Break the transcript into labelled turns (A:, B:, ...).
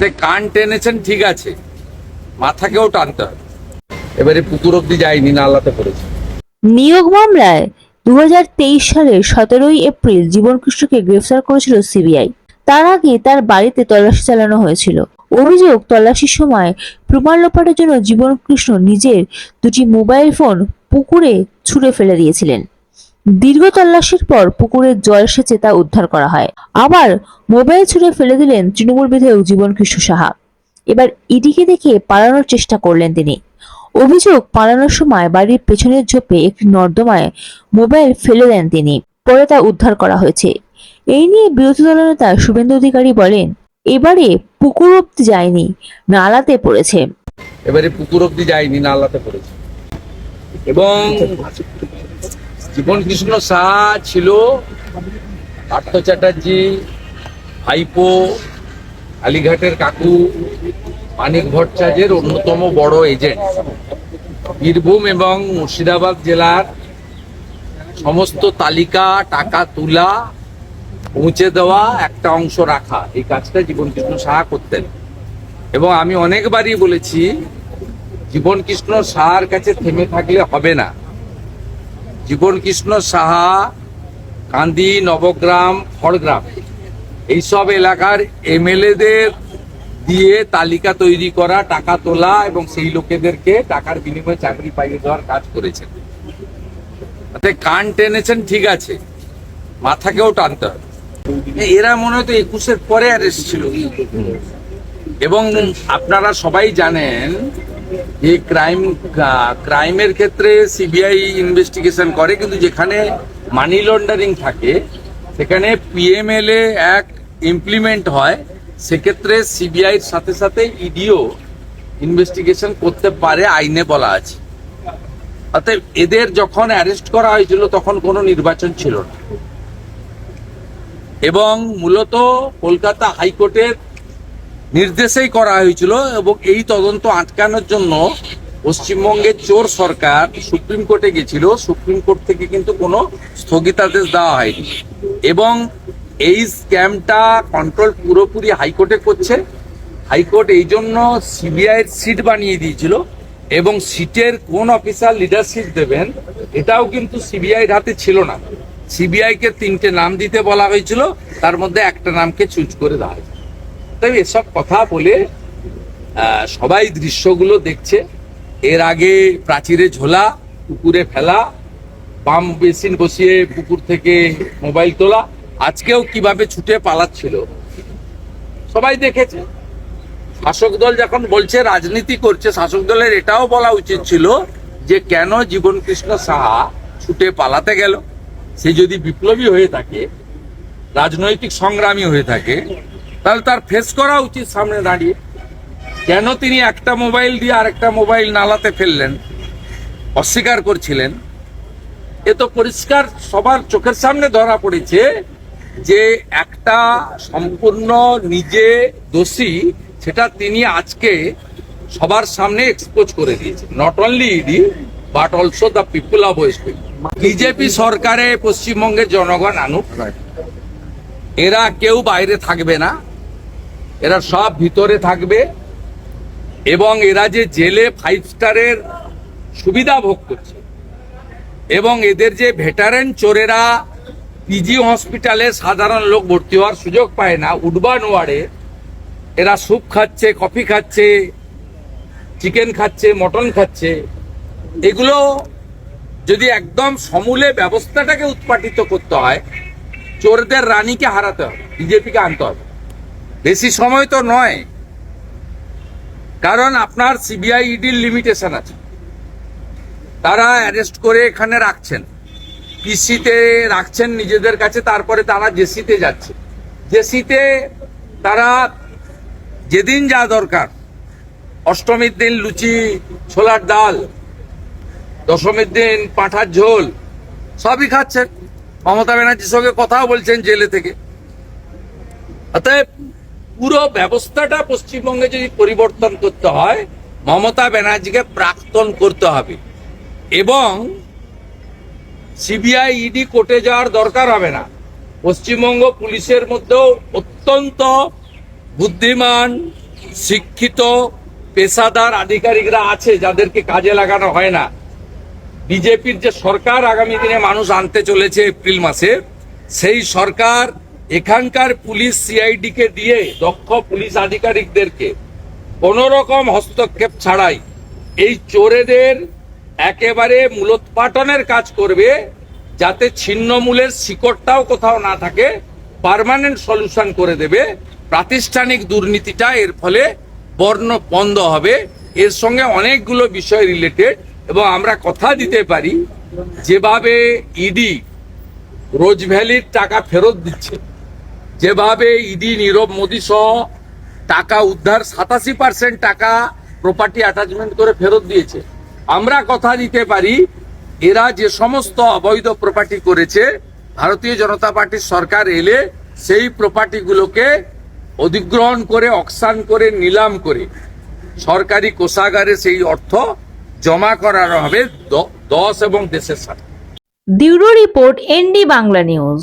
A: কান টেনেছেন, ঠিক আছে। মাথাকেও টানতে হবে। এবারে পুকুর অব্দি যায়নি, নালাতে পড়েছে।
B: নিয়োগ মামলায় দু সালের সতেরোই এপ্রিল জীবনকৃষ্ণকে গ্রেফতার করেছিল সিবিআই। তার আগে তার বাড়িতে তল্লাশি চালানো হয়েছিল। অভিযোগ, তল্লাশির সময় প্রমাণ লোপাটের জন্য জীবনকৃষ্ণ নিজের দুটি মোবাইল ফোন পুকুরে ছুঁড়ে ফেলে দিয়েছিলেন। দীর্ঘ তল্লাশির পর পুকুরের জল সেচে তা উদ্ধার করা হয়। আবার মোবাইল ছুঁড়ে ফেলে দিলেন তৃণমূল বিধায়ক জীবনকৃষ্ণ সাহা। এবার ইডিকে দেখে পালানোর চেষ্টা করলেন তিনি। অভিযোগ, পালানোর সময় বাড়ির পেছনের ঝোপে একটি নর্দমায় মোবাইল ফেলে দেন তিনি। পরে তা উদ্ধার করা হয়েছে। এই নিয়ে বিরোধী দলনেতা শুভেন্দু অধিকারী বলেন, এবারে পুকুর অব্দি যায়নি, নালাতে পড়েছে।
A: এবারে পুকুর অব্দি যায়নি, নালাতে পড়েছে। এবং জীবন কৃষ্ণ শাহ ছিল পার্থ চ্যাটার্জি, ভাইপো, আলিঘাটের কাকু, মানিক ভট্টাচার্যের অন্যতম বড় এজেন্ট। বীরভূম এবং মুর্শিদাবাদ জেলার সমস্ত তালিকা, টাকা তোলা পৌঁছে দেওয়া একটা অংশ রাখা। এই কাজটা জীবন কৃষ্ণ সাহা করতেন। এবং আমি অনেকবারই বলেছি জীবন কৃষ্ণ সাহার কাছে থেমে থাকলে হবে না। জীবন কৃষ্ণ সাহা, কান্দি, নবগ্রাম, খড়গ্রাম। এইসব এলাকার এমএলএদের দিয়ে তালিকা তৈরি করা, টাকা তোলা এবং সেই লোকেদেরকে টাকার বিনিময়ে চাকরি পাইয়ে দেওয়ার কাজ করেছেন। তাতে কান টেনেছেন, ঠিক আছে। মাথাকেও টানতে হবে। এরা মনে হয় তো একুশের পরে অ্যারেস্ট ছিল এবং আপনারা সবাই জানেন যে ক্রাইম ক্রাইমের ক্ষেত্রে সিবিআই ইনভেস্টিগেশন করে, কিন্তু যেখানে মানি লন্ডারিং থাকে, সেখানে পিএমএলএ এক ইমপ্লিমেন্ট হয়, সেক্ষেত্রে সিবিআই এর সাথে সাথে ইডিও ইনভেস্টিগেশন করতে পারে, আইনে বলা আছে। অতএব এদের যখন অ্যারেস্ট করা হয়েছিল, তখন কোনো নির্বাচন ছিল না। এবং মূলত কলকাতা হাইকোর্টের নির্দেশেই করা হয়েছিল এবং এই তদন্ত আটকানোর জন্য পশ্চিমবঙ্গের চোর সরকার সুপ্রিম কোর্টে গেছিল। সুপ্রিম কোর্ট থেকে কিন্তু কোনো স্থগিতাদেশ দেওয়া হয়নি। এবং এই স্ক্যামটা কন্ট্রোল পুরোপুরি হাইকোর্টে করছে। হাইকোর্ট এই জন্য সিবিআই এর সিট বানিয়ে দিয়েছিল এবং সিটের কোন অফিসার লিডারশিপ দেবেন এটাও কিন্তু সিবিআই হাতে ছিল না। সিবিআইকে তিনটে নাম দিতে বলা হয়েছিল, তার মধ্যে একটা নামকে চুজ করে দেওয়া হয়েছে। তাই এসব কথা বলে সবাই দৃশ্যগুলো দেখছে। এর আগে প্রাচীরে ঝোলা, পুকুরে ফেলা পাম্প বেসিন বসিয়ে পুকুর থেকে মোবাইল তোলা, আজকেও কীভাবে ছুটে পালাচ্ছিল। সবাই দেখেছে। শাসক দল যখন বলছে রাজনীতি করছে, শাসক দলের এটাও বলা উচিত ছিল যে কেন জীবন কৃষ্ণ সাহা ছুটে পালাতে গেল? সে যদি বিপ্লবী হয়ে থাকে, রাজনৈতিক সংগ্রামী হয়ে থাকে তাহলে তার ফেস করা উচিত সামনে দাঁড়িয়ে। কেন তিনি একটা মোবাইল দিয়ে আরেকটা মোবাইল নালাতে ফেললেন? অস্বীকার করছিলেন। এ তো পরিষ্কার সবার চোখের সামনে ধরা পড়েছে যে একটা সম্পূর্ণ নিজে দোষী সেটা তিনি আজকে সবার সামনে এক্সপোজ করে দিয়েছে not only ED but also the people of West Bengal BJP সরকারে পশ্চিমবঙ্গের জনগণ আনুক এরা কেউ বাইরে থাকবে না। এরা সব ভিতরে থাকবে এবং এরা যে জেলে ফাইভ স্টারের সুবিধা ভোগ করছে। এবং এদের যে ভেটারেন চোরেরা পিজি হসপিটালে সাধারণ লোক ভর্তি হওয়ার সুযোগ পায় না, উডবান ওয়ার্ডে এরা স্যুপ খাচ্ছে কফি খাচ্ছে চিকেন খাচ্ছে মটন খাচ্ছে। এগুলো যদি একদম সমূলে ব্যবস্থাটাকে উৎপাটিত করতে হয়, চোরদের রানীকে হারাতে হবে বিজেপিকে আনতে হবে। বেশি সময় তো নয়। কারণ আপনার সিবিআই ইডির লিমিটেশন আছে। তারা অ্যারেস্ট করে এখানে রাখছেন। পিসিতে রাখছেন নিজেদের কাছে, তারপরে তারা জেসিতে যাচ্ছে। জেসিতে তারা যেদিন যা দরকার, অষ্টমীর দিন লুচি, ছোলার ডাল, দশমীর দিন পাঁঠার ঝোল, সবই খাচ্ছেন। মমতা ব্যানার্জির সঙ্গে কথাও বলছেন জেলে থেকে। অতএব পুরো ব্যবস্থাটা পশ্চিমবঙ্গে যদি পরিবর্তন করতে হয়, মমতা ব্যানার্জিকে প্রাক্তন করতে হবে। এবং সিবিআই ইডি কোর্টে যাওয়ার দরকার হবে না। পশ্চিমবঙ্গ পুলিশের মধ্যেও অত্যন্ত বুদ্ধিমান, শিক্ষিত, পেশাদার আধিকারিকরা আছে, যাদেরকে কাজে লাগানো হয় না। বিজেপির যে সরকার আগামী দিনে মানুষ আনতে চলেছে এপ্রিল মাসে, সেই সরকার এখানকার পুলিশ সিআইডি কে দিয়ে দক্ষ পুলিশ আধিকারিকদেরকে কোন রকম হস্তক্ষেপ ছাড়াই এই চোরেদের একেবারে মূলোৎপাটনের কাজ করবে, যাতে ছিন্নমূলের শিকড়টাও কোথাও না থাকে পার্মানেন্ট সলিউশন করে দেবে। প্রাতিষ্ঠানিক দুর্নীতিটা এর ফলে বর্ণ বন্ধ হবে। এর সঙ্গে অনেকগুলো বিষয় রিলেটেড এবং আমরা কথা দিতে পারি। যেভাবে ইডি রোজ ভ্যালির টাকা ফেরত দিচ্ছে। যেভাবে ইডি, নীরব মোদী সহ টাকা উদ্ধার, সাতাশি পার্সেন্ট টাকা প্রপার্টি অ্যাটাচমেন্ট করে ফেরত দিয়েছে। আমরা কথা দিতে পারি, এরা যে সমস্ত অবৈধ প্রপার্টি করেছে, ভারতীয় জনতা পার্টির সরকার এলে সেই প্রপার্টিগুলোকে অধিগ্রহণ করে অকসান করে, নিলাম করে সরকারি কোষাগারে সেই অর্থ জমা করার হবে দশ এবং দেশের সাথে
B: bureau report ND Bangla news.